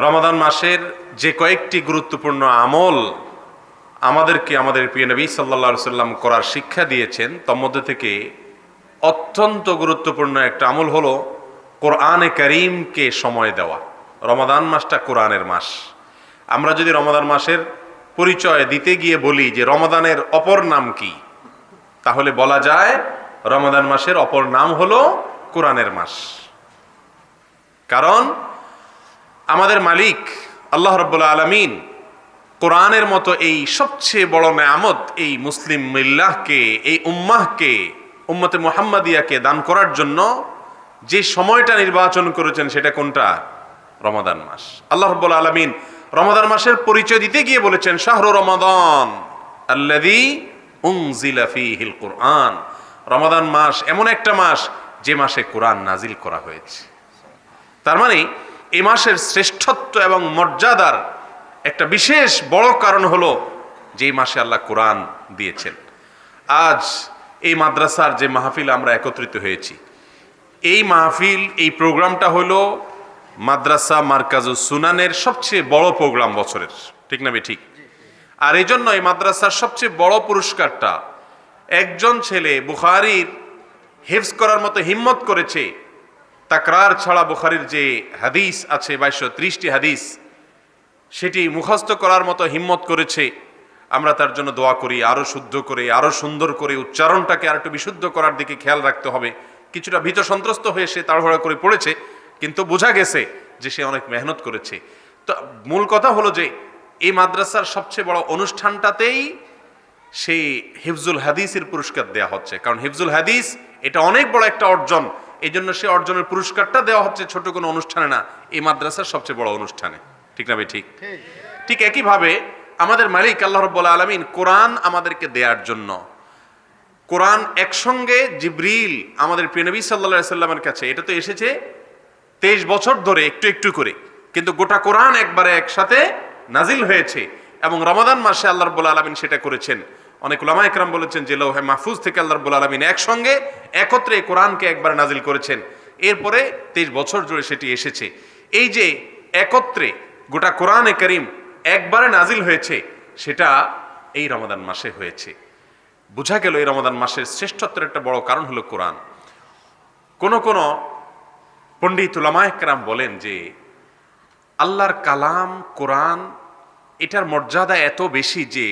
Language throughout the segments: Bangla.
রমাদান মাসের যে কয়েকটি গুরুত্বপূর্ণ আমল আমাদেরকে, আমাদের প্রিয় নবী সাল্লা সাল্লাম করার শিক্ষা দিয়েছেন, তোর মধ্যে থেকে অত্যন্ত গুরুত্বপূর্ণ একটা আমল হলো কোরআনে করিমকে সময় দেওয়া। রমাদান মাসটা কোরআনের মাস। আমরা যদি রমাদান মাসের পরিচয় দিতে গিয়ে বলি যে রমাদানের অপর নাম কি, তাহলে বলা যায় রমাদান মাসের অপর নাম হলো কোরআনের মাস। কারণ আমাদের মালিক আল্লাহ রব্বুল আলমিন কোরআনের মতো এই সবচেয়ে বড় নেয়ামত এই মুসলিম মিল্লাহকে, এই উম্মাহকে, উম্মতে মোহাম্মদিয়াকে দান করার জন্য যে সময়টা নির্বাচন করেছেন সেটা কোনটা? রমাদান মাস। আল্লাহ রব্বুল আলমিন রমাদান মাসের পরিচয় দিতে গিয়ে বলেছেন, শাহরু রমাদান আল্লাদি উংজিলা ফিহিল কোরআন। রমাদান মাস এমন একটা মাস যে মাসে কোরআন নাজিল করা হয়েছে। তার মানে এই মাসের শ্রেষ্ঠত্ব এবং মর্যাদার একটা বিশেষ বড় কারণ হলো যে এই মাসে আল্লাহ কোরআন দিয়েছেন। আজ এই মাদ্রাসার যে মাহফিল আমরা একত্রিত হয়েছি, এই মাহফিল, এই প্রোগ্রামটা হলো মাদ্রাসা মার্কাজু সুনানের সবচেয়ে বড় প্রোগ্রাম বছরের, ঠিক না ঠিক? আর এই জন্য এই মাদ্রাসার সবচেয়ে বড় পুরস্কারটা একজন ছেলে বুখারির হেফজ করার মতো হিম্মত করেছে তাকরার ছাড়া বুখারির যে হাদিস আছে, বাইশশো ত্রিশটি হাদিস, সেটি মুখস্থ করার মতো হিম্মত করেছে। আমরা তার জন্য দোয়া করি আরও শুদ্ধ করে আরও সুন্দর করে উচ্চারণটাকে আর একটু বিশুদ্ধ করার দিকে খেয়াল রাখতে হবে। কিছুটা ভীত সন্ত্রস্ত হয়ে সে তাড়াহুড়া করে পড়েছে, কিন্তু বোঝা গেছে যে সে অনেক মেহনত করেছে। তো মূল কথা হলো যে, এই মাদ্রাসার সবচেয়ে বড় অনুষ্ঠানটাতেই সেই হিফজুল হাদিসের পুরস্কার দেওয়া হচ্ছে। কারণ হিফজুল হাদিস এটা অনেক বড় একটা অর্জন। এই জন্য সে অর্জনের পুরস্কারটা দেওয়া হচ্ছে ছোট কোনো অনুষ্ঠানে না এই মাদ্রাসার সবচেয়ে বড় অনুষ্ঠানে। ঠিক না ভাই? ঠিক। ঠিক। একইভাবে আমাদের মালিক আল্লাহ রব্বুল আলমিন কোরআন আমাদেরকে দেওয়ার জন্য কোরআন একসঙ্গে জিব্রিল আমাদের প্রিয়নবী সাল্লা সাল্লামের কাছে এটা তো এসেছে তেইশ বছর ধরে একটু একটু করে কিন্তু গোটা কোরআন একবারে একসাথে নাজিল হয়েছে এবং রমাদান মাসে আল্লাহ রব্বুল আলমিন সেটা করেছেন। অনেক উলামা একরাম বলেছেন যে লৌহে মাহফুজ থেকে আল্লাহ রব্বুল আলমিন একসঙ্গে একত্রে কোরআনকে একবার নাজিল করেছেন। এরপরে তেইশ বছর জুড়ে সেটি এসেছে। এই যে একত্রে গোটা কোরআনে করিম একবারে নাজিল হয়েছে, সেটা এই রমাদান মাসে হয়েছে। বোঝা গেল এই রমাদান মাসের শ্রেষ্ঠত্বের একটা বড় কারণ হলো কোরআন। কোন কোন পণ্ডিত উলামায়করাম বলেন যে, আল্লাহর কালাম কোরআন এটার মর্যাদা এত বেশি যে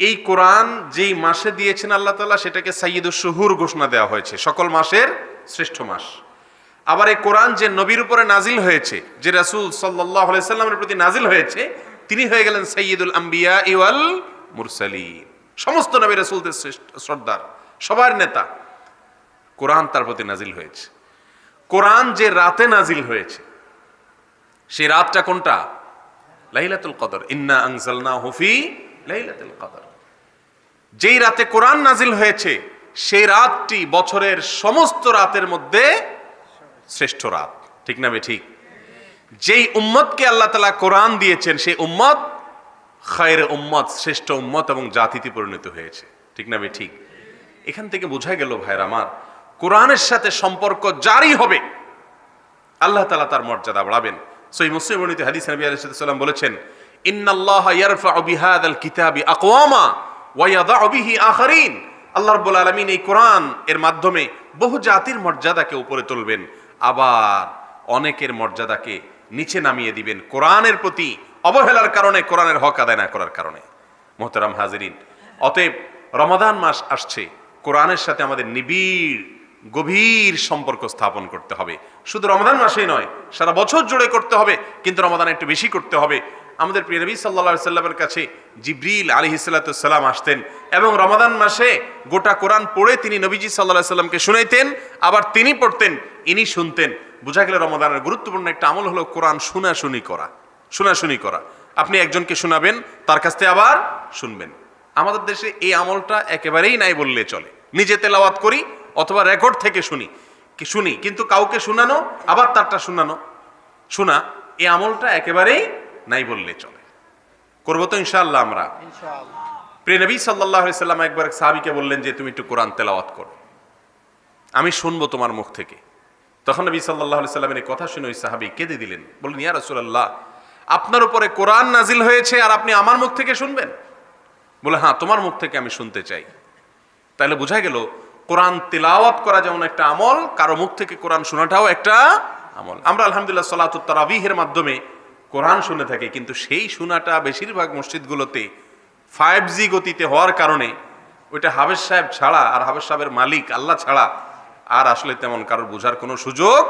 এই কোরআন যেই মাসে দিয়েছেন আল্লাহ তালা সেটাকে সাইয়দুল শহুর ঘোষণা দেওয়া হয়েছে। সকল মাসের শ্রেষ্ঠ মাস। আবার এই কোরআন যে নবীর উপরে নাজিল হয়েছে, যে রাসুল সাল্লাহ সাল্লামের প্রতি নাজিল হয়েছে, তিনি হয়ে গেলেন সৈয়দুল আম্বিয়া ইওয়াল মুরসালি সমস্ত নবী রাসুলদের শ্রেষ্ঠ সর্দার সবার নেতা। কোরআন তার প্রতি নাজিল হয়েছে। কোরআন যে রাতে নাজিল হয়েছে, সেই রাতটা কোনটা? লাইলাতুল কদর। ইন্না আনজালনা হুফি লাইলাতুল কদর। যেই রাতে কোরআন নাজিল হয়েছে, সেই রাতটি বছরের সমস্ত রাতের মধ্যে শ্রেষ্ঠ রাত। ঠিক না ঠিক? যেই উম্মতকে আল্লাহ তালা কোরআন দিয়েছেন, সেই উম্মত খায়ের উম্মত, শ্রেষ্ঠ উম্মত এবং জাতিতে পরিণত হয়েছে। ঠিক না ঠিক? এখান থেকে বোঝা গেল ভাইর আমার, কোরআনের সাথে সম্পর্ক জারি হবে। আল্লাহ তালা তার মর্যাদা বাড়াবেন। সই মুসলিম হাদিস নবী আলাইহিস বলেছেন ইন্নাল্লাহ ইয়ারফাউ বিহাদাল কিতাবি আকওয়ামা ওয়া ইয়াদাউ বিহি আখারিন আল্লাহ রাব্বুল আলামিন এই কোরআন এর মাধ্যমে বহু জাতির মর্যাদাকে উপরে তুলবেন, আবার অনেকের মর্যাদাকে নিচে নামিয়ে দিবেন কোরআনের প্রতি অবহেলার কারণে, কোরআনের হক আদায় না করার কারণে। মোহতারাম হাজিরিন, অতএব রমাদান মাস আসছে, কোরআনের সাথে আমাদের নিবিড়, গভীর সম্পর্ক স্থাপন করতে হবে। শুধু রমাদান মাসেই নয়, সারা বছর জুড়ে করতে হবে, কিন্তু রমাদান একটু বেশি করতে হবে। আমাদের প্রিয় নবী সাল্লা সাল্লামের কাছে জিব্রিল আলী হিসালাতাম আসতেন এবং রমাদান মাসে গোটা কোরআন পড়ে তিনি নবীজি সাল্লাহ সাল্লামকে শুনাইতেন, আবার তিনি পড়তেন, ইনি শুনতেন। বোঝা গেলে রমাদানের গুরুত্বপূর্ণ একটা আমল হলো কোরআন শোনাশুনি করা শোনাশুনি করা। আপনি একজনকে শোনাবেন, তার কাছ থেকে আবার শুনবেন। আমাদের দেশে এই আমলটা একেবারেই নাই বললে চলে। নিজে তেলাওয়াত করি অথবা রেকর্ড থেকে শুনি। শুনি, কিন্তু কাউকে শোনানো, আবার তারটা শোনানো। শোনা, এই আমলটা একেবারেই নাই বললে চলে। করব তো ইনশাআল্লাহ আমরা। প্রিয় নবী সাল্লাহ সাল্লাম একবার এক সাহাবিকে বললেন যে তুমি একটু কোরআন তেলাওয়াত করো। আমি শুনব তোমার মুখ থেকে। তখন নবী সাল্লাহ সাল্লামের এই কথা শুনে ওই সাহাবি কেঁদে দিলেন। বললেন ইয়া রসুল্লাহ আপনার উপরে কোরআন নাজিল হয়েছে আর আপনি আমার মুখ থেকে শুনবেন? বলে হ্যাঁ তোমার মুখ থেকে আমি শুনতে চাই। তাহলে বোঝা গেল কোরআন তেলাওয়াত করা যেমন একটা আমল কারও মুখ থেকে কোরআন শোনাটাও একটা আমল। আমরা আলহামদুলিল্লাহ সালাত তারাবিহের মাধ্যমে কোরআন শুনে থাকে, কিন্তু সেই শোনাটা বেশিরভাগ মসজিদগুলোতে ফাইভ জি গতিতে হওয়ার কারণে ওইটা হাবেজ সাহেব ছাড়া আর হাবেজ সাহেবের মালিক, আল্লাহ ছাড়া আর আসলে তেমন কারোর বোঝার কোনো সুযোগ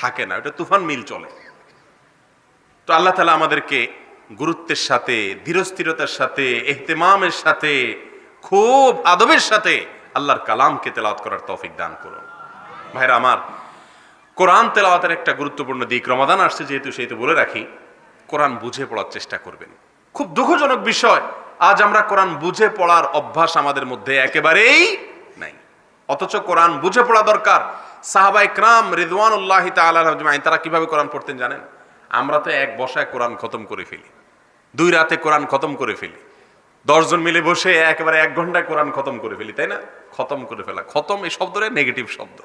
থাকে না। ওটা তুফান মিল চলে। তো আল্লাহ তালা আমাদেরকে গুরুত্বের সাথে, ধীরস্থিরতার সাথে, এহতেমামের সাথে, খুব আদবের সাথে আল্লাহর কালামকে তেলাওয়াত করার তৌফিক দান করুন। ভাইরা আমার, কোরআন তেলাওয়াতের একটা গুরুত্বপূর্ণ দিক, রমাদান আসছে যেহেতু, সেহেতু বলে রাখি। কোরআন বুঝে পড়ার চেষ্টা করবেন। খুব দুঃখজনক বিষয়, আজ আমরা কোরআন বুঝে পড়ার অভ্যাস আমাদের মধ্যে একেবারেই নাই। অথচ কোরআন বুঝে পড়া দরকার। সাহাবাই ক্রাম রিদওয়ানুল্লাহ তালাহ তারা কীভাবে কোরআন পড়তেন জানেন? আমরা তো এক বসায় কোরআন খতম করে ফেলি। দুই রাতে কোরআন খতম করে ফেলি। দশজন মিলে বসে একেবারে এক ঘন্টায় কোরআন খতম করে ফেলি, তাই না? খতম করে ফেলা। খতম এই শব্দটা নেগেটিভ শব্দ।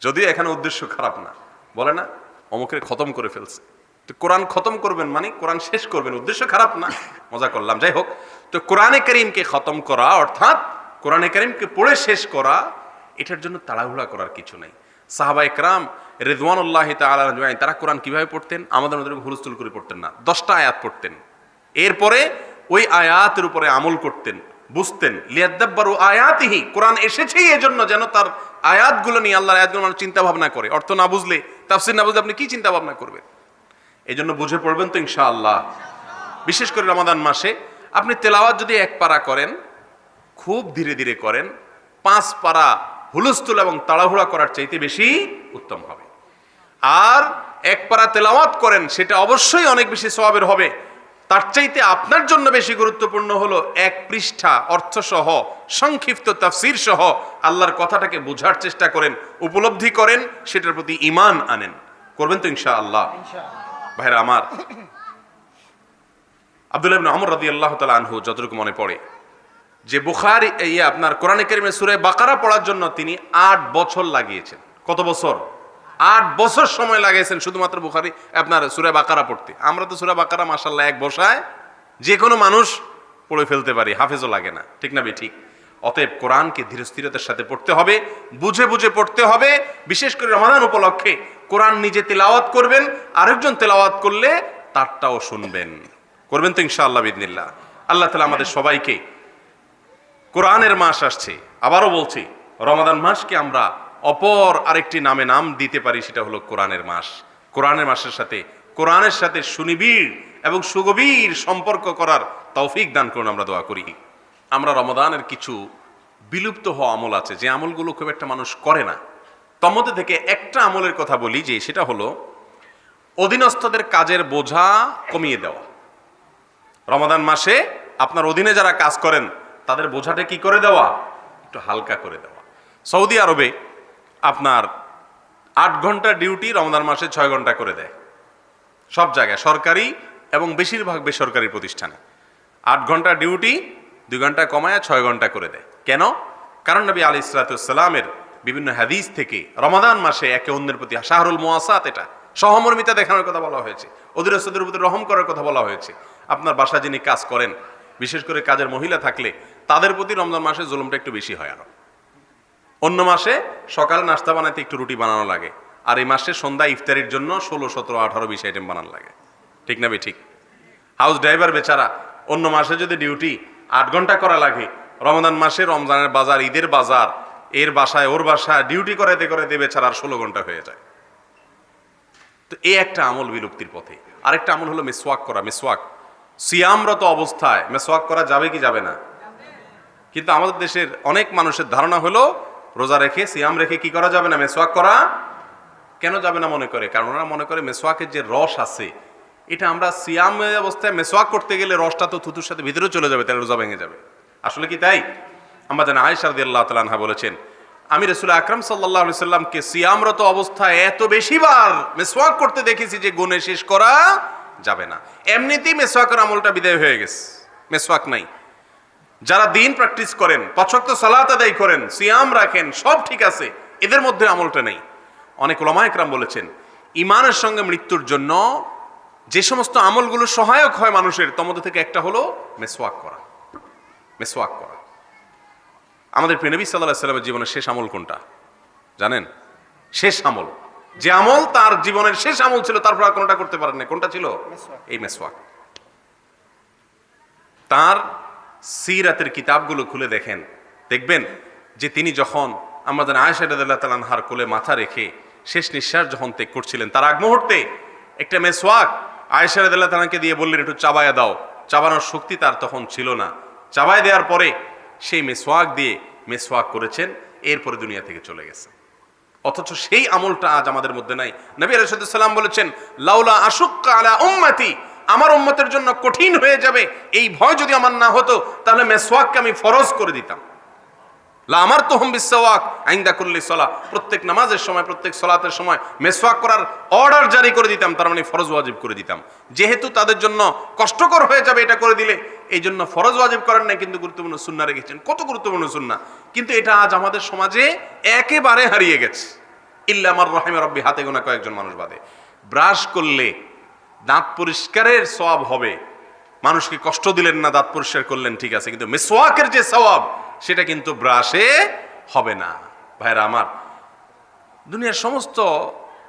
যদিও এখানে উদ্দেশ্য খারাপ না। বলে না, অমুকের খতম করে ফেলছে। তো কোরআন খতম করবেন মানে কোরআন শেষ করবেন, উদ্দেশ্য খারাপ না, মজা করলাম, যাই হোক। তো কোরআনে করিমকে খতম করা, অর্থাৎ কোরআনে করিমকে পড়ে শেষ করা, এটার জন্য তাড়াহুড়া করার কিছু নাই। সাহাবা একরাম রেদওয়ানুল্লাহ তালাই তারা কোরআন কীভাবে পড়তেন? আমাদের মধ্যে হুলস্থুল করে পড়তেন না। দশটা আয়াত পড়তেন। এরপরে ওই আয়াতের উপরে আমল করতেন, বুঝতেন। লিয়াদ্দাব্বারু আয়াতিহি, কোরআন এসেছেই এজন্য যেন তার আয়াতগুলো নিয়ে আল্লাহর আয়াতগুলো মানুষ চিন্তা ভাবনা করে। অর্থ না বুঝলে, তাফসির না বুঝলে আপনি কি চিন্তা ভাবনা করবেন? এই জন্য বুঝে পড়বেন তো ইনশাআল্লাহ। বিশেষ করে রমাদান মাসে আপনি তেলাওয়াত যদি এক পারা করেন, খুব ধীরে ধীরে করেন, পাঁচ পারা হুলস্থুল এবং তাড়াহুড়া করার চাইতে বেশি উত্তম হবে। আর এক পারা তেলাওয়াত করেন, সেটা অবশ্যই অনেক বেশি স্বভাবের হবে। তার চাইতে আপনার জন্য বেশি গুরুত্বপূর্ণ হলো এক পৃষ্ঠা অর্থসহ, সংক্ষিপ্ত তাফসির সহ আল্লাহর কথাটাকে বোঝার চেষ্টা করেন, উপলব্ধি করেন, সেটার প্রতি ইমান আনেন। করবেন তো ইনশা আল্লাহ ভাইরা আমার। আব্দুল্লাহ ইবনে আমর রাদিয়াল্লাহু তাআলা আনহু যতটুকু মনে পড়ে, যে বুখারি এই আপনার কোরআনে কারিমের সুরে বাকারা পড়ার জন্য তিনি আট বছর লাগিয়েছেন। কত বছর? আট বছর সময় লাগিয়েছেন শুধুমাত্র বুখারি, আপনার সুরে বাকারা পড়তে। আমরা তো সুরে বাকারা মাসাল্লাহ এক বসায় যে কোনো মানুষ পড়ে ফেলতে পারি, হাফেজও লাগে না। ঠিক না ঠিক। অতএব কোরআনকে ধীরস্থিরতার সাথে পড়তে হবে, বুঝে বুঝে পড়তে হবে, বিশেষ করে রমাদান উপলক্ষে কোরআন নিজে তেলাওয়াত করবেন, আরেকজন তেলাওয়াত করলে তারটাও শুনবেন। করবেন তো ইনশাআল্লাহ বিদিনিল্লাহ আল্লাহ তালা আমাদের সবাইকে কোরআনের মাস আসছে, আবারও বলছি, রমাদান মাসকে আমরা অপর আরেকটি নামে নাম দিতে পারি, সেটা হলো কোরআনের মাস। কোরআনের মাসের সাথে, কোরআনের সাথে সুনিবিড় এবং সুগভীর সম্পর্ক করার তৌফিক দান করুন, আমরা দোয়া করি। আমরা রমাদানের কিছু বিলুপ্ত হওয়া আমল আছে, যে আমলগুলো খুব একটা মানুষ করে না। তার থেকে একটা আমলের কথা বলি যে সেটা হলো, অধীনস্থদের কাজের বোঝা কমিয়ে দেওয়া। রমাদান মাসে আপনার অধীনে যারা কাজ করেন, তাদের বোঝাটা কি করে দেওয়া? একটু হালকা করে দেওয়া। সৌদি আরবে আপনার আট ঘণ্টা ডিউটি রমজান মাসে ছয় ঘণ্টা করে দেয়। সব জায়গায়, সরকারি এবং বেশিরভাগ বেসরকারি প্রতিষ্ঠানে। আট ঘণ্টা ডিউটি, দুই ঘণ্টা কমায় ছয় ঘণ্টা করে দেয়। কেন? কারণ নবী আলি ইসলাতামের বিভিন্ন হাদিস থেকে রমাদান মাসে একে অন্যের প্রতি শাহরুল মোয়াসাত এটা। সহমর্মিতা দেখানোর কথা বলা হয়েছে। অধীরস্থদের প্রতি রহম করার কথা বলা হয়েছে। আপনার বাসা যিনি কাজ করেন, বিশেষ করে কাজের মহিলা থাকলে তাদের প্রতি রমজান মাসে জুলুমটা একটু বেশি হয় আরও। অন্য মাসে সকালে নাস্তা বানাতে একটু রুটি বানানো লাগে। আর এই মাসে সন্ধ্যা ইফতারির জন্য ষোলো, সতেরো, আঠারো, বিশ আইটেম বানানো লাগে। ঠিক না ঠিক? হাউস ড্রাইভার বেচারা, অন্য মাসে যদি ডিউটি আট ঘণ্টা করা লাগে রমজান মাসে রমজানের বাজার, ঈদের বাজার এর বাসায়, ওর বাসায় ডিউটি করাইতে করাইতে বেচারা আর ষোলো ঘণ্টা হয়ে যায়। তো এ একটা আমল বিলুপ্তির পথে। আরেকটা আমল হলো মেসওয়াক করা। মেসওয়াক, সিয়ামরত অবস্থায় মেসওয়াক করা যাবে কি যাবে না? কিন্তু আমাদের দেশের অনেক মানুষের ধারণা হলো, রোজা রেখে, সিয়াম রেখে কি করা যাবে না? মেসওয়াক করা কেন যাবে না মনে করে? কারণ ওরা মনে করে মেসওয়াকের যে রস আছে, এটা আমরা সিয়াম অবস্থায় মেসওয়াক করতে গেলে রসটা তো থুতুর সাথে ভিতরে চলে যাবে, তাহলে রোজা ভেঙে যাবে। আসলে কি তাই? জানি আয়সারদি আল্লাহ তালানহা বলেছেন, আমি রসুল আকরম সাল্লাহ সাল্লামকে সিয়ামরত অবস্থায় এত বেশিবার মেসওয়াক করতে দেখেছি যে গুণে শেষ করা যাবে না। এমনিতেই মেসওয়াকের আমলটা বিদায় হয়ে গেছে। মেসওয়াক নাই। যারা দিন প্র্যাকটিস করেন পছক্ত সালাত আদায় করেন, সিয়াম রাখেন, সব ঠিক আছে, এদের মধ্যে আমলটা নেই। অনেক ওলামা একরাম বলেছেন ইমানের সঙ্গে মৃত্যুর জন্য যে সমস্ত আমলগুলো সহায়ক হয় মানুষের তমধ্যে থেকে একটা হলো মেসওয়াক করা। মেসওয়াক করা। আমাদের প্রেনবী সাল্লাহ সাল্লামের জীবনের শেষ আমল কোনটা? জানেন? শেষ আমল। যে আমল তার জীবনের শেষ আমল ছিল তারপর আর কোনটা করতে পারেন না কোনটা ছিল? এই মেসওয়াক। তার সিরাতের কিতাবগুলো খুলে দেখেন। দেখবেন যে তিনি যখন আমাদের আয়েশা রাদিয়াল্লাহু তাআলা আনহার কোলে মাথা রেখে শেষ নিঃশ্বাস যখন ত্যাগ করছিলেন তার আগ মুহূর্তে একটা মেসওয়াক আয়েশা রাদিয়াল্লাহু তাআলাকে দিয়ে বললেন একটু চাবায়া দাও। চাবানোর শক্তি তার তখন ছিল না। চাবায় দেওয়ার পরে সেই মেসওয়াক দিয়ে মেসওয়াক করেছেন, এরপরে দুনিয়া থেকে চলে গেছে। অথচ সেই আমলটা আজ আমাদের মধ্যে নাই। নবী সাল্লাম বলেছেন, লাউলা আশুক্কা আলা উম্মতি, আমার উম্মতের জন্য কঠিন হয়ে যাবে, এই ভয় যদি আমার না হতো, তাহলে মেসওয়াককে আমি ফরজ করে দিতাম। লা আমার তো হোম বিশ্বওয়াক আইন্দা করলি সলা, প্রত্যেক নামাজের সময়, প্রত্যেক সলাতের সময় মেসওয়াক করার অর্ডার জারি করে দিতাম, তার মানে ফরজ ওয়াজিব করে দিতাম। যেহেতু তাদের জন্য কষ্টকর হয়ে যাবে এটা করে দিলে এই জন্য ফরজ ওয়াজিব করেন না কিন্তু গুরুত্বপূর্ণ সুন্না রেখেছেন। কত গুরুত্বপূর্ণ সুন্না? কিন্তু এটা আজ আমাদের সমাজে একেবারে হারিয়ে গেছে। ইল্লা আমার রহিমে রব্বি, হাতে গোনা কয়েকজন মানুষ বাদে। ব্রাশ করলে দাঁত পরিষ্কারের সওয়াব হবে। মানুষকে কষ্ট দিলেন না, দাঁত পরিষ্কার করলেন, ঠিক আছে। কিন্তু মেসোয়াকের যে সওয়াব, সেটা কিন্তু ব্রাশে হবে না। ভাইরা আমার, দুনিয়ার সমস্ত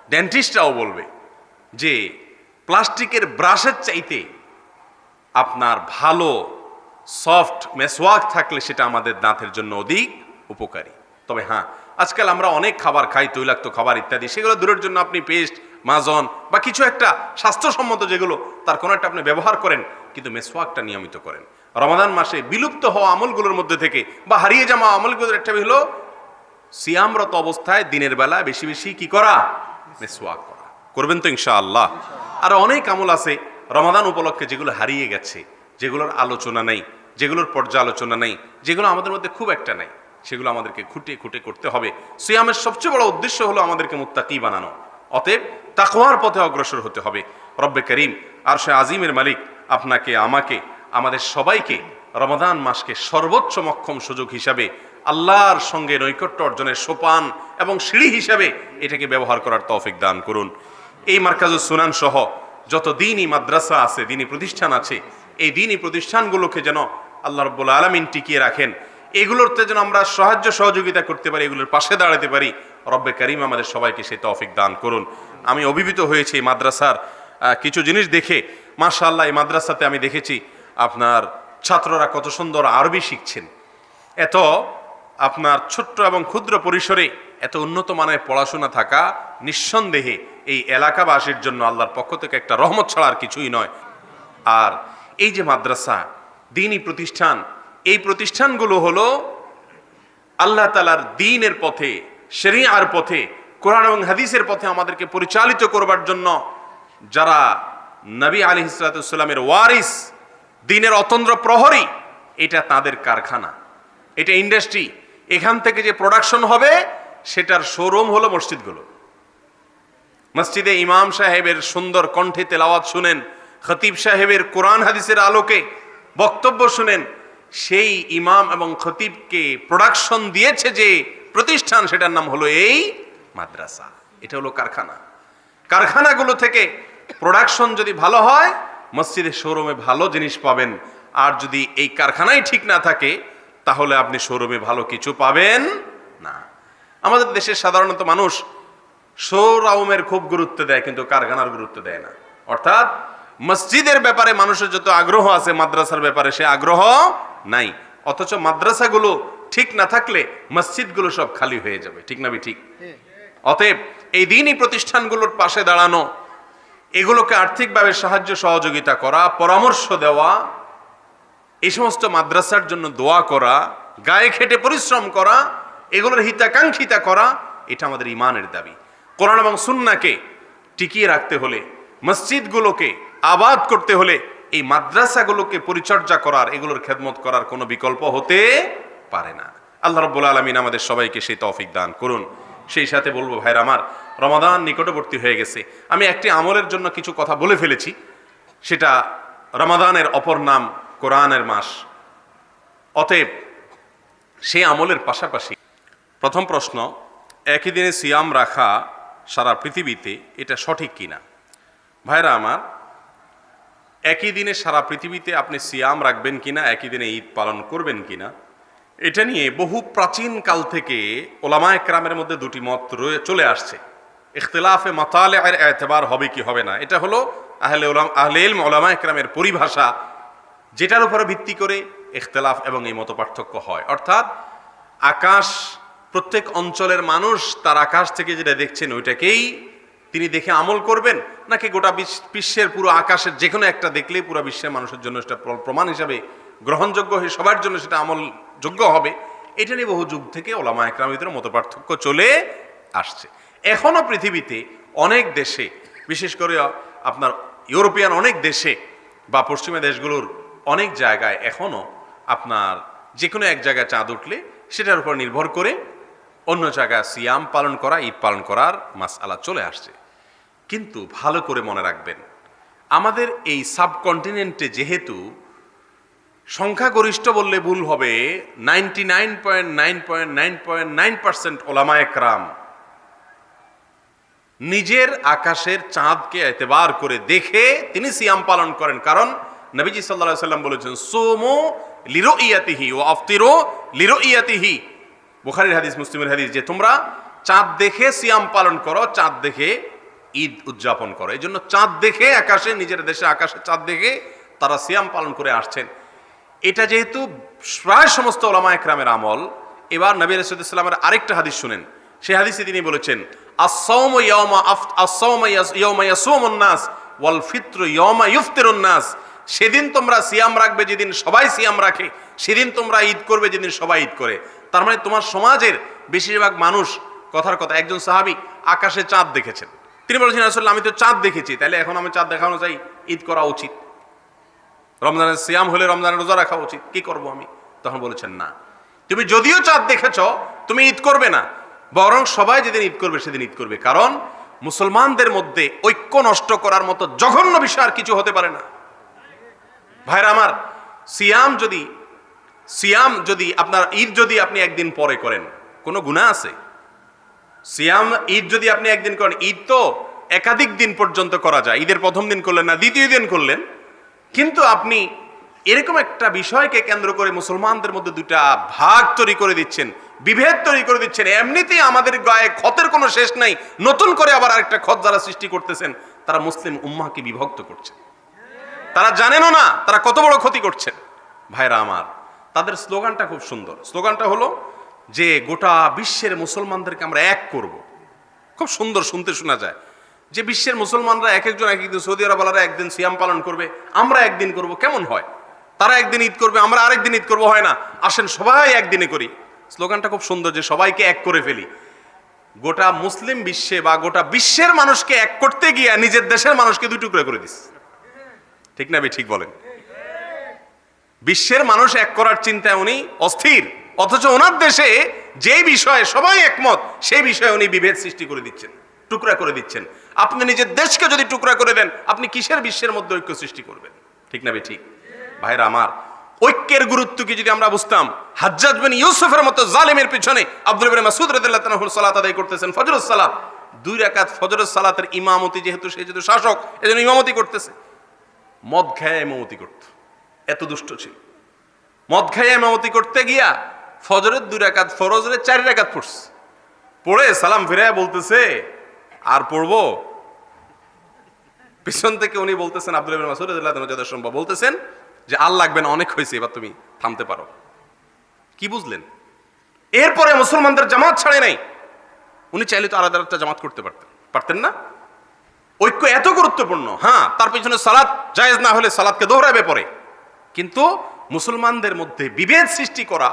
ডেন্টিস্টরাও বলবে যে, প্লাস্টিকের ব্রাশের চাইতে আপনার ভালো সফট মেসওয়াক থাকলে সেটা আমাদের দাঁতের জন্য অধিক উপকারী। তবে হ্যাঁ আজকাল আমরা অনেক খাবার খাই, তৈলাক্ত খাবার ইত্যাদি, সেগুলো দূরের জন্য আপনি পেস্ট মাজন বা কিছু একটা স্বাস্থ্যসম্মত যেগুলো, তার কোনো একটা আপনি ব্যবহার করেন, কিন্তু মেসওয়াকটা নিয়মিত করেন। রমাদান মাসে বিলুপ্ত হওয়া আমলগুলোর মধ্যে থেকে বা হারিয়ে যাওয়া আমলগুলোর একটা হলো, সিয়ামরত অবস্থায় দিনের বেলা বেশি বেশি কি করা? মেসওয়াক করা। করবেন তো ইনশাআল্লাহ। আর অনেক আমল আছে রমাদান উপলক্ষে যেগুলো হারিয়ে গেছে, যেগুলোর আলোচনা নেই, যেগুলোর পর্যালোচনা নেই, যেগুলো আমাদের মধ্যে খুব একটা নাই, সেগুলো আমাদেরকে খুঁটে খুঁটে করতে হবে। সিয়ামের সবচেয়ে বড় উদ্দেশ্য হলো আমাদেরকে মুত্তাকি বানানো। অতএব তাকওয়ার পথে অগ্রসর হতে হবে। রব্বে করিম আর সে আজিমের মালিক, আপনাকে, আমাকে, আমাদের সবাইকে রমাদান মাসকে সর্বোচ্চ মক্ষম সুযোগ হিসাবে, আল্লাহর সঙ্গে নৈকট্য অর্জনের সোপান এবং সিঁড়ি হিসাবে এটাকে ব্যবহার করার তৌফিক দান করুন। এই মার্কাজুল সুনান সহ যত দিনই মাদ্রাসা আছে, দিনই প্রতিষ্ঠান আছে, এই দিনই প্রতিষ্ঠানগুলোকে যেন আল্লাহ রব্বুল আলমিন টিকিয়ে রাখেন। এগুলোতে যেন আমরা সাহায্য সহযোগিতা করতে পারি, এগুলোর পাশে দাঁড়াতে পারি, রব্বে করিম আমাদের সবাইকে সেই তৌফিক দান করুন। আমি অভিভূত হয়েছি এই মাদ্রাসার কিছু জিনিস দেখে, মাশাআল্লাহ, এই মাদ্রাসাতে আমি দেখেছি, আপনার ছাত্ররা কত সুন্দর আরবি শিখছেন। এত আপনার ছোট্ট এবং ক্ষুদ্র পরিসরে এত উন্নত মানের পড়াশোনা থাকা নিঃসন্দেহে এই এলাকাবাসীর জন্য আল্লাহর পক্ষ থেকে একটা রহমত ছাড়া আর কিছুই নয়। আর এই যে মাদ্রাসা, দিনই প্রতিষ্ঠান, এই প্রতিষ্ঠানগুলো হলো আল্লাহ তালার দিনের পথে, শরিয়ার পথে, কোরআন এবং হাদিসের পথে আমাদেরকে পরিচালিত করবার জন্য যারা নবী আলী ইসলাতামের ওয়ারিস, দিনের অতন্দ্র প্রহরী, এটা তাদের কারখানা। এটা ইন্ডাস্ট্রি এখান থেকে যে প্রোডাকশন হবে, সেটার শোরুম হলো মসজিদগুলো। মসজিদে ইমাম সাহেবের সুন্দর কণ্ঠে তেলাওয়াত শুনেন, খতিব সাহেবের কোরআন হাদিসের আলোকে বক্তব্য শুনেন, সেই ইমাম এবং খতিবকে প্রোডাকশন দিয়েছে যে প্রতিষ্ঠান, সেটার নাম হলো এই মাদ্রাসা। এটা হলো কারখানা। কারখানাগুলো থেকে প্রোডাকশন যদি ভালো হয়, মসজিদের শোরুমে ভালো জিনিস পাবেন। আর যদি এই কারখানাই ঠিক না থাকে তাহলে আপনি শোরুমে ভালো কিছু পাবেন না। আমাদের দেশের সাধারণত মানুষ শোরাউমের খুব গুরুত্ব দেয়, কিন্তু কারখানার গুরুত্ব দেয় না। অর্থাৎ মসজিদের ব্যাপারে মানুষের যত আগ্রহ আছে, মাদ্রাসার ব্যাপারে সে আগ্রহ নাই। অথচ মাদ্রাসাগুলো ঠিক না থাকলে মসজিদগুলো সব খালি হয়ে যাবে। ঠিক না ঠিক? অতএব এই দিনই প্রতিষ্ঠানগুলোর পাশে দাঁড়ানো, এগুলোকে আর্থিকভাবে সাহায্য সহযোগিতা করা, পরামর্শ দেওয়া এই সমস্ত মাদ্রাসার জন্য দোয়া করা, গায়ে খেটে পরিশ্রম করা, এগুলোর হিতাকাঙ্ক্ষিতা করা, এটা আমাদের ইমানের দাবি। কোরআন এবং সুন্নাকে টিকিয়ে রাখতে হলে, মসজিদগুলোকে আবাদ করতে হলে, এই মাদ্রাসাগুলোকে পরিচর্যা করার, এগুলোর খেদমত করার কোনো বিকল্প হতে পারে না। আল্লাহ রব্বুল আলমিন আমাদের সবাইকে সেই তৌফিক দান করুন। সেই সাথে বলব, ভাইর আমার, রমাদান নিকটবর্তী হয়ে গেছে। আমি একটি আমলের জন্য কিছু কথা বলে ফেলেছি। সেটা রমাদানের অপর নাম কোরআনের মাস। অতএব সেই আমলের পাশাপাশি প্রথম প্রশ্ন, একই দিনে সিয়াম রাখা সারা পৃথিবীতে এটা সঠিক কিনা? ভাইরা আমার, একই দিনে সারা পৃথিবীতে আপনি সিয়াম রাখবেন কিনা, একই দিনে ঈদ পালন করবেন কিনা, এটা নিয়ে বহু প্রাচীন কাল থেকে ওলামা একরামের মধ্যে দুটি মত রয়ে চলে আসছে। ইখতলাফে মাতালে এতবার হবে কি হবে না? এটা হলো আহলে ওলাম, আহলে ওলামা একরামের পরিভাষা যেটার উপরে ভিত্তি করে ইখতলাফ এবং এই মত পার্থক্য হয়। অর্থাৎ আকাশ, প্রত্যেক অঞ্চলের মানুষ তার আকাশ থেকে যেটা দেখছেন ওইটাকেই তিনি দেখে আমল করবেন, নাকি গোটা বিশ্ব- বিশ্বের পুরো আকাশের যে কোনো একটা দেখলেই পুরো বিশ্বের মানুষের জন্য সেটা প্র- প্রমাণ হিসাবে গ্রহণযোগ্য হয়ে সবার জন্য সেটা আমলযোগ্য হবে। এটা নিয়ে বহু যুগ থেকে ওলামা একরামের ভিতরে মত পার্থক্য চলে আসছে। এখনও পৃথিবীতে অনেক দেশে, বিশেষ করে আপনার ইউরোপিয়ান অনেক দেশে বা পশ্চিমা দেশগুলোর অনেক জায়গায় এখনও আপনার যে কোনো এক জায়গায় চাঁদ উঠলে সেটার উপর নির্ভর করে অন্য জায়গায় সিয়াম পালন করা, ঈদ পালন করার মাসআলা চলে আসছে। কিন্তু ভালো করে মনে রাখবেন, আমাদের এই সাবকন্টিনেন্টে যেহেতু সংখ্যাগরিষ্ঠ বললে ভুল হবে ninety nine point nine point nine point nine percent ওলামা একরাম নিজের আকাশের চাঁদকে এতেবার করে দেখে তিনি সিয়াম পালন করেন। কারণ নবীজি সাল্লাহ সাল্লাম বলেছেন, সোমো লিরো ইয়াতিহি ও আফতিরো লিরো ইয়াতিহি বুখারির হাদিস, মুসলিমের হাদিস, যে তোমরা চাঁদ দেখে সিয়াম পালন করো, চাঁদ দেখে ঈদ উদযাপন করো। এই জন্য চাঁদ দেখে আকাশে, নিজের দেশে আকাশে চাঁদ দেখে তারা সিয়াম পালন করে আসছেন। এটা যেহেতু প্রায় সমস্ত ওলামা একরামের আমল, এবার নবী রসুলামের আরেকটা হাদিস শুনেন। সে হাদিসে তিনি বলেছেন ইয়াসুমুন নাস ওয়াল ফিত্র ইয়াউমা ইফতিরুন সেদিন তোমরা সিয়াম রাখবে যেদিন সবাই সিয়াম রাখে, সেদিন তোমরা ঈদ করবে যেদিন সবাই ঈদ করে। তার মানে তোমার সমাজের বেশিরভাগ মানুষ, কথার কথা, একজন সাহাবী আকাশে চাঁদ দেখেছেন। তিনি বলেছেন আসলে আমি তো চাঁদ দেখেছি তাহলে এখন আমি চাঁদ দেখানো চাই, ঈদ করা উচিত। রমজানের সিয়াম হলে রমজানের রোজা রাখা উচিত, কি করব আমি? তখন বলেছেন, না। তুমি যদিও চাঁদ দেখেছ, তুমি ঈদ করবে না, বরং সবাই যেদিন ঈদ করবে, সেদিন ঈদ করবে। কারণ মুসলমানদের মধ্যে ঐক্য নষ্ট করার মতো জঘন্য বিষয় আর কিছু হতে পারে না। ভাইরা আমার, সিয়াম যদি সিয়াম যদি আপনার ঈদ যদি আপনি একদিন পরে করেন, কোনো গুণা আছে? সিয়াম ঈদ যদি আপনি একদিন করেন, ঈদ তো একাধিক দিন পর্যন্ত করা যায়। ঈদের প্রথম দিন করলেন না, দ্বিতীয় দিন করলেন। কিন্তু আপনি এরকম একটা বিষয়কে কেন্দ্র করে মুসলমানদের মধ্যে দুটা ভাগ তৈরি করে দিচ্ছেন, বিভেদ তৈরি করে দিচ্ছেন। এমনিতেই আমাদের গায়ে ক্ষতের কোনো শেষ নাই, নতুন করে আবার আরেকটা ক্ষত যারা সৃষ্টি করতেছেন, তারা মুসলিম উম্মাকে বিভক্ত করছেন। তারা জানেনও না, তারা কত বড় ক্ষতি করছেন। ভাইরা আমার, তাদের স্লোগানটা খুব সুন্দর। স্লোগানটা হলো যে গোটা বিশ্বের মুসলমানদেরকে আমরা এক করব। খুব সুন্দর শুনতে শোনা যায়। যে বিশ্বের মুসলমানরা এক একজন, এক একদিন সৌদি আরবালারা একদিন সিয়াম পালন করবে, আমরা একদিন করব, কেমন হয়? তারা একদিন ঈদ করবে, আমরা আরেকদিন ঈদ করব, হয় না। আসেন সবাই একদিনে করি। স্লোগানটা খুব সুন্দর যে সবাইকে এক করে ফেলি। গোটা মুসলিম বিশ্বে বা গোটা বিশ্বের মানুষকে এক করতে গিয়ে নিজের দেশের মানুষকে দুই টুকরো করে দিস। ঠিক না ঠিক বলেন। বিশ্বের মানুষ এক করার চিন্তায় উনি অস্থির। অথচ ওনার দেশে যে বিষয়ে সবাই একমত, সেই বিষয়ে উনি বিভেদ সৃষ্টি করে দিচ্ছেন, টুকরা করে দিচ্ছেন। আপনি নিজের দেশকে যদি টুকরা করে দেন, আপনি কিসের বিশ্বের মধ্যে ঐক্য সৃষ্টি করবেন? ঠিক না ঠিক? ভাইরা আমার, ঐক্যের গুরুত্ব কি যদি আমরা বুঝতাম? হাজ্জাজ বিন ইউসুফের মতো জালেমের পিছনে আব্দুল ইবনে মাসউদ রাদিয়াল্লাহু তাআলা সালাত আদায় করতেছেন, ফজরুস সালাত। দুই রাকাত ফজরুস সালাতের ইমামতি, যেহেতু সে যেহেতু শাসক, এজন্য ইমামতি করতেছে। মদ খায় ইমামতি করত। এত দুষ্ট ছিল। মদ খাইয়ে ইমামতি করতে গিয়া ফজরের দুই রাকাত, ফরজের চার রাকাত পড়ছে। পড়ে সালাম ফিরে বলতেছে, আর পড়ব? পিছন থেকে উনি বলতেছেন, আব্দুল যত সম্ভব। বলতেছেন যে আর লাগবে না, অনেক হয়েছে, এবার তুমি থামতে পারো। কি বুঝলেন? এরপরে মুসলমানদের জামাত ছাড়ে নাই। উনি চাইলে তো আলাদা আলাদা জামাত করতে পারতেন। পারতেন না? ঐক্য এত গুরুত্বপূর্ণ হ্যাঁ তার পিছনে সালাদ জায়েজ না হলে সালাদকে দৌড়াবে পরে। কিন্তু মুসলমানদের মধ্যে বিভেদ সৃষ্টি করা,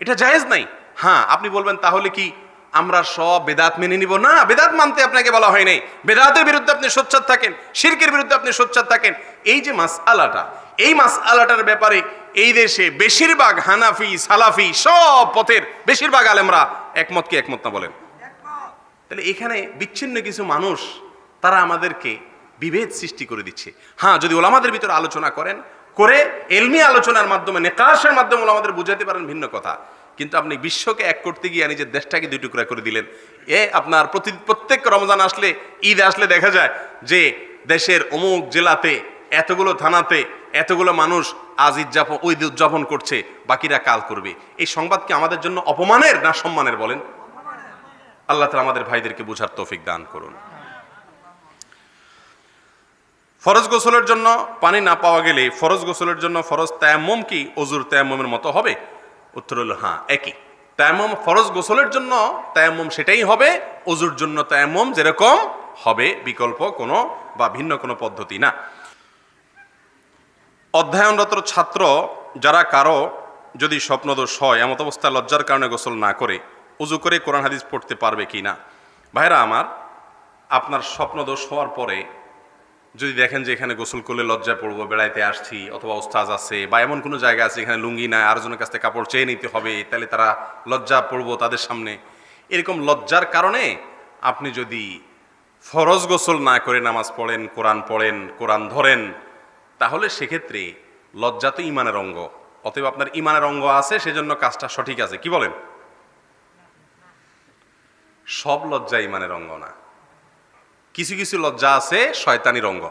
এটা জায়েজ নাই। হ্যাঁ আপনি বলবেন, তাহলে কি আমরা সব বেদাত মেনে নিব? না, বেদাত মানতে আপনাকে বলা হয় নাই। বেদাতের বিরুদ্ধে আপনি সোচ্চার থাকেন, শিরকের বিরুদ্ধে আপনি সোচ্চার থাকেন। এই যে মাস আলাটা এই মাস আলাটার ব্যাপারে এই দেশে বেশিরভাগ হানাফি, সালাফি সব পথের বেশিরভাগ আলেমরা একমত কি একমত না বলেন। তাহলে এখানে বিচ্ছিন্ন কিছু মানুষ তারা আমাদেরকে বিভেদ সৃষ্টি করে দিচ্ছে। হ্যাঁ যদি ওলামাদের ভিতরে আলোচনা করেন, করে এলমি আলোচনার মাধ্যমে, নেকাশের মাধ্যমে ওলামাদের বুঝাতে পারেন ভিন্ন কথা। কিন্তু আপনি বিশ্বকে এক করতে গিয়ে নিজের দেশটাকে দুই টুকরা করে দিলেন। এ আপনার প্রতি, প্রত্যেক রমজান আসলে, ঈদ আসলে দেখা যায় যে দেশের অমুক জেলাতে, এতগুলো থানাতে, এতগুলো মানুষ আজ উদযাপন, ঈদ উদযাপন করছে, বাকিরা কাল করবে। এই সংবাদ কি আমাদের জন্য অপমানের না সম্মানের বলেন? আল্লাহ তালা আমাদের ভাইদেরকে বুঝার তৌফিক দান করুন। ফরজ গোসলের জন্য পানি না পাওয়া গেলে ফরজ গোসলের জন্য ফরজ তায়াম্মম কি? অজুর তায়াম্মমের মতো হবে? উত্তর হলো হ্যাঁ একই। তায়াম্মম ফরজ গোসলের জন্য তায়াম্মম সেটাই হবে অজুর জন্য তায়াম্মম যেরকম হবে, বিকল্প কোনো বা ভিন্ন কোনো পদ্ধতি না। অধ্যয়নরত ছাত্র যারা কারও যদি স্বপ্নদোষ হয়, এমত অবস্থায় লজ্জার কারণে গোসল না করে, উজু করে কোরআন হাদিস পড়তে পারবে কি না? ভাইরা আমার, আপনার স্বপ্নদোষ হওয়ার পরে যদি দেখেন যে এখানে গোসল করলে লজ্জায় পড়ব, বেড়াইতে আসছি অথবা ওস্তাজ আছে বা এমন কোনো জায়গা আছে এখানে লুঙ্গি নাই, আরেকজনের কাছ থেকে কাপড় চেয়ে নিতে হবে, তাহলে তারা লজ্জা পড়ব তাদের সামনে। এরকম লজ্জার কারণে আপনি যদি ফরজ গোসল না করে নামাজ পড়েন, কোরআন পড়েন, কোরআন ধরেন, তাহলে সেক্ষেত্রে লজ্জা তো ইমানের অঙ্গ। অতএব আপনার ইমানের অঙ্গ আছে, সেজন্য কাজটা সঠিক আছে। কি বলেন? সব লজ্জা ইমানের অঙ্গ না। কিছু কিছু লজ্জা আছে শয়তানির অঙ্গ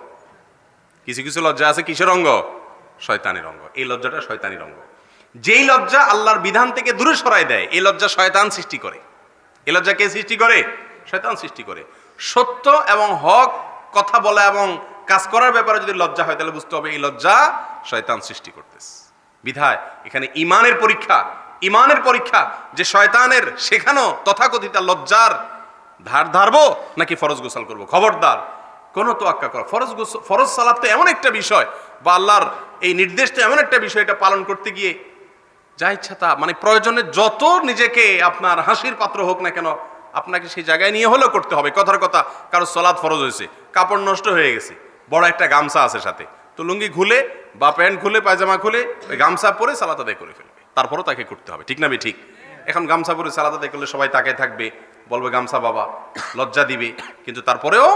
কিছু কিছু লজ্জা আছে কিসের অঙ্গ শয়তানির অঙ্গ এই লজ্জাটা শয়তানির অঙ্গ যেই লজ্জা আল্লাহর বিধান থেকে দূরে সরাই দেয়, এই লজ্জা শয়তান সৃষ্টি করে। এই লজ্জা কে সৃষ্টি করে? শয়তান সৃষ্টি করে। সত্য এবং হক, কথা বলা এবং কাজ করার ব্যাপারে যদি লজ্জা হয়, তাহলে বুঝতে হবে এই লজ্জা শয়তান সৃষ্টি করতেছে। বিধায়, এখানে ইমানের পরীক্ষা। ইমানের পরীক্ষা যে শয়তানের শেখানো তথাকথিত লজ্জার ধার ধারবো নাকি ফরজ গোসাল করব? খবরদার, কোনো তোয়াক্কা করা। ফরজ ফরজ সালাত তো এমন একটা বিষয়, বা আল্লাহর এই নির্দেশ তো এমন একটা বিষয় এটা পালন করতে গিয়ে, যা ইচ্ছা তা মানে প্রয়োজনে যত নিজেকে আপনার হাসির পাত্র হোক না কেন, আপনাকে সেই জায়গায় নিয়ে হলেও করতে হবে। কথার কথা, কারও সলাদ ফরজ হয়েছে, কাপড় নষ্ট হয়ে গেছে, বড় একটা গামছা আছে সাথে। তো লুঙ্গি খুলে, বা প্যান্ট খুলে, পায়জামা খুলে, ওই গামছা পরে সালাত আদায় করে ফেলবে। তারপরও তাকে করতে হবে, ঠিক না ঠিক। এখন গামছা পরে সালাত আদায় করলে সবাই তাকে থাকবে। বলবে, গামছা বাবা, লজ্জা দিবে। কিন্তু তারপরেও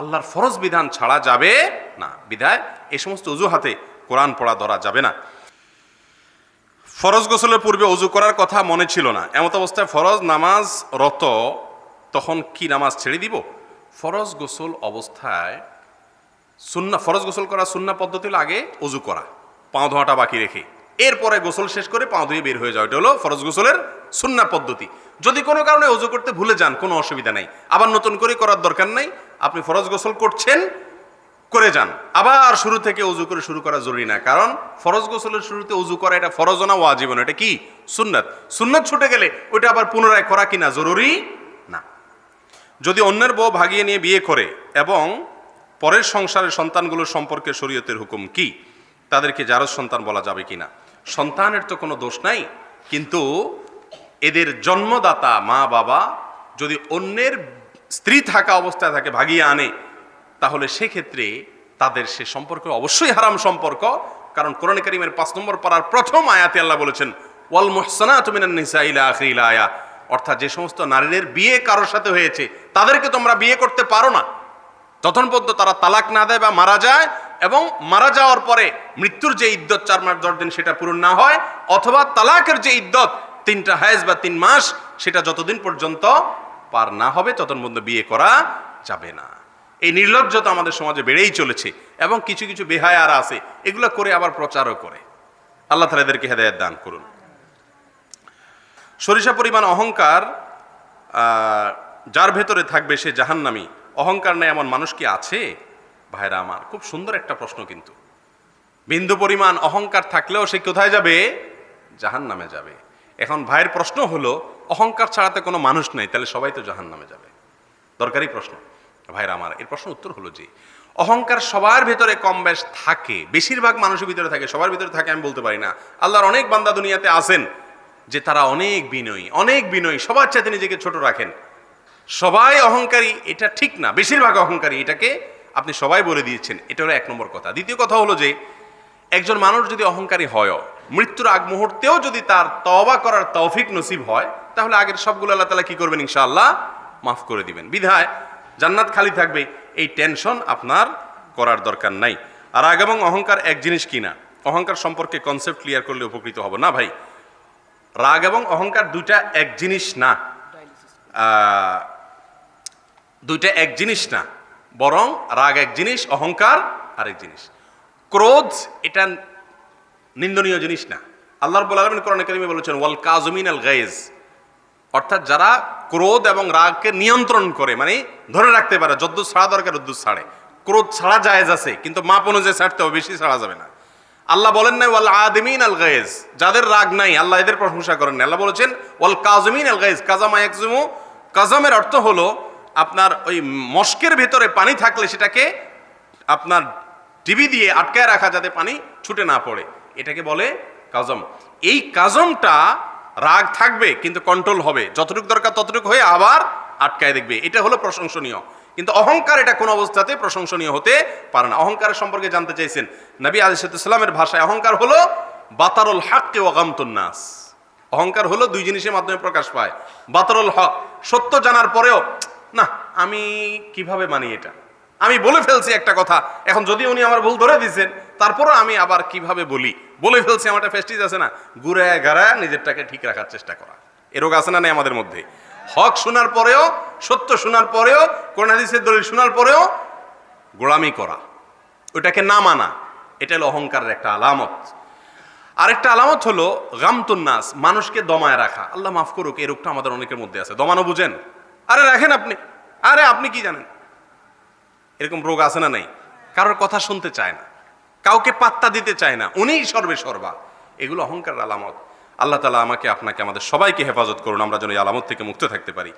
আল্লাহর ফরজ বিধান ছাড়া যাবে না। বিধায় এই সমস্ত অজুহাতে কোরআন পড়া ধরা যাবে না। ফরজ গোসলের পূর্বে অজু করার কথা মনে ছিল না। এমত অবস্থায় ফরজ নামাজ রত, তখন কি নামাজ ছেড়ে দিব? ফরজ গোসল অবস্থায় সুন্না, ফরজ গোসল করা সুন্না পদ্ধতি আগে অজু করা, পাও ধোয়াটা বাকি রেখে। এরপরে গোসল শেষ করে পাও ধুয়ে বের হয়ে যাওয়া। এটা হলো ফরজ গোসলের সুন্না পদ্ধতি। যদি কোনো কারণে অজু করতে ভুলে যান, কোনো অসুবিধা নাই। আবার নতুন করে করার দরকার নাই। আপনি ফরজ গোসল করছেন, করে যান। আবার শুরু থেকে উজু করে শুরু করা জরুরি না। কারণ ফরজ গোসলের শুরুতে উজু করা এটা ফরজ না ওয়াজিব না। এটা কি? সুন্নাত। সুন্নাত ছুটে গেলে ওইটা আবার পুনরায় করা কিনা জরুরি না। যদি অন্যের বউ ভাগিয়ে নিয়ে বিয়ে করে এবং পরের সংসারের সন্তানগুলোর সম্পর্কে শরীয়তের হুকুম কি? তাদেরকে জারজ সন্তান বলা যাবে কিনা সন্তানের তো কোনো দোষ নাই। কিন্তু এদের জন্মদাতা মা বাবা যদি অন্যের স্ত্রী থাকা অবস্থায় থাকে ভাগিয়ে আনে, তাহলে সেক্ষেত্রে তাদের সে সম্পর্ক অবশ্যই হারাম সম্পর্ক। কারণ কোরআন করিমের পাঁচ নম্বর পাড়ার প্রথম আয়াতে আল্লাহ বলেছেন, ওয়াল মোহসানা আখিরিল আয়া। অর্থাৎ যে সমস্ত নারীদের বিয়ে কারোর সাথে হয়েছে, তাদেরকে তোমরা বিয়ে করতে পারো না। তখন পর্যন্ত তারা তালাক না দেয় বা মারা যায় এবং মারা যাওয়ার পরে মৃত্যুর যে ইদ্যত চার মাস দশ দিন সেটা পূরণ না হয়, অথবা তালাকের যে ইদ্যত তিনটা হায়েজ বা তিন মাস, সেটা যতদিন পর্যন্ত পার না হবে, ততদিন পর্যন্ত বিয়ে করা যাবে না। এই নির্লজ্জতা আমাদের সমাজে বেড়েই চলেছে এবং কিছু কিছু বেহায়ারা আছে, এগুলো করে আবার প্রচারও করে। আল্লাহ তালা এদেরকে হেদায়ত দান করুন। সরিষা পরিমাণ অহংকার যার ভেতরে থাকবে সে জাহান্নামী। অহংকার নেই এমন মানুষ কি আছে? ভাইরা আমার, খুব সুন্দর একটা প্রশ্ন কিন্তু। বিন্দু পরিমাণ অহংকার থাকলেও সে কোথায় যাবে? জাহান নামে যাবে। এখন ভাইয়ের প্রশ্ন হলো, অহংকার ছাড়াতে কোনো মানুষ নেই, তাহলে সবাই তো জাহান নামে যাবে। দরকারি প্রশ্ন। ভাইরা আমার, এর প্রশ্ন উত্তর হলো যে অহংকার সবার ভেতরে কম বেশ থাকে, বেশিরভাগ মানুষের ভিতরে থাকে, সবার ভিতরে থাকে আমি বলতে পারি না। আল্লাহর অনেক বান্দা দুনিয়াতে আসেন যে তারা অনেক বিনয়ী অনেক বিনয়ী, সবার চাইতে নিজেকে ছোট রাখেন। সবাই অহংকারী, এটা ঠিক না। বেশিরভাগ অহংকারী এটাকে আপনি সবাই বলে দিয়েছেন, এটা হলো এক নম্বর কথা। দ্বিতীয় কথা হলো যে, একজন মানুষ যদি অহংকারী হয় মৃত্যুর আগ মুহূর্তেও যদি তার তবা করার তৌফিক নসিব হয়, তাহলে আগের সবগুলো আল্লাহ তালা কি করবেন ইনশাআল্লাহ? মাফ করে দিবেন। বিধায় জান্নাত খালি থাকবে, এই টেনশন আপনার করার দরকার নাই। আর আগ এবং অহংকার এক জিনিস কিনা অহংকার সম্পর্কে কনসেপ্ট ক্লিয়ার করলে উপকৃত হব। না ভাই, রাগ এবং অহংকার দুইটা এক জিনিস না। দুইটা এক জিনিস না। বরং রাগ এক জিনিস, অহংকার আরেক জিনিস। ক্রোধ, এটা নিন্দনীয় জিনিস না। আল্লাহ রব্বুল আলমিন কোরআন বলেছেন, ওয়াল কাজমিন আল গাইজ অর্থাৎ যারা ক্রোধ এবং রাগকে নিয়ন্ত্রণ করে মানে ধরে রাখতে পারে, যদ্দূর ছাড়া দরকার উদ্দুর ছাড়ে। ক্রোধ ছাড়া জায়েজ আছে, কিন্তু মাপ অনুযায়ী ছাড়তে হবে, বেশি ছাড়া যাবে না। আল্লাহ বলেন নাই, ওয়াল আদমিন আল গায়েজ যাদের রাগ নাই, আল্লাহ এদের প্রশংসা করেন না। আল্লাহ বলেছেন, ওয়াল কাজমিন আল গায়েজ কাজামা একজুমু কাজামের অর্থ হলো, আপনার ওই মস্কের ভেতরে পানি থাকলে সেটাকে আপনার টিভি দিয়ে আটকায় রাখা যাতে পানি ছুটে না পড়ে। এটাকে বলে কাজম। এই কাজমটা রাগ থাকবে, কিন্তু কন্ট্রোল হবে। যতটুকু দরকার ততটুকু হয়ে আবার আটকায় দেখবে। এটা হলো প্রশংসনীয়। কিন্তু অহংকার এটা কোনো অবস্থাতে প্রশংসনীয় হতে পারে না। অহংকারের সম্পর্কে জানতে চাইছেন নবী আলিসাল্লামের ভাষায়, অহংকার হলো বাতারুল হাক্কে নাস। অহংকার হলো দুই জিনিসের মাধ্যমে প্রকাশ পায়। বাতারুল হক। সত্য জানার পরেও, না, আমি কীভাবে মানি এটা? আমি বলে ফেলছি একটা কথা। এখন যদি উনি আমার ভুল ধরে দিয়েছেন তারপরও আমি আবার কীভাবে বলি? বলে ফেলছি, আমার একটা ফেস্টিজ আছে না? ঘুরে গাড়ায় নিজেরটাকে ঠিক রাখার চেষ্টা করা। এ রোগ আছে না নেই আমাদের মধ্যে? হক শোনার পরেও, সত্য শোনার পরেও কোন হাদিসের দলিল শোনার পরেও গোলামি করা। ওটাকে না মানা, এটা হলো অহংকারের একটা আলামত। আরেকটা আলামত হলো গামতুন্নাস মানুষকে দমায় রাখা। আল্লাহ মাফ করুক, এই রোগটা আমাদের অনেকের মধ্যে আছে। দমানো বুঝেন? আরে রাখেন আপনি। আরে আপনি কি জানেন? এরকম রোগ আছে না নাই? কারোর কথা শুনতে চায় না। কাউকে পাত্তা দিতে চায় না। উনিই সর্বে সর্বা। এগুলো অহংকার আলামত। আল্লাহ তালা আমাকে, আপনাকে, আমাদের সবাইকে হেফাজত করুন। আমরা যেন এই আলামত থেকে মুক্ত থাকতে পারি।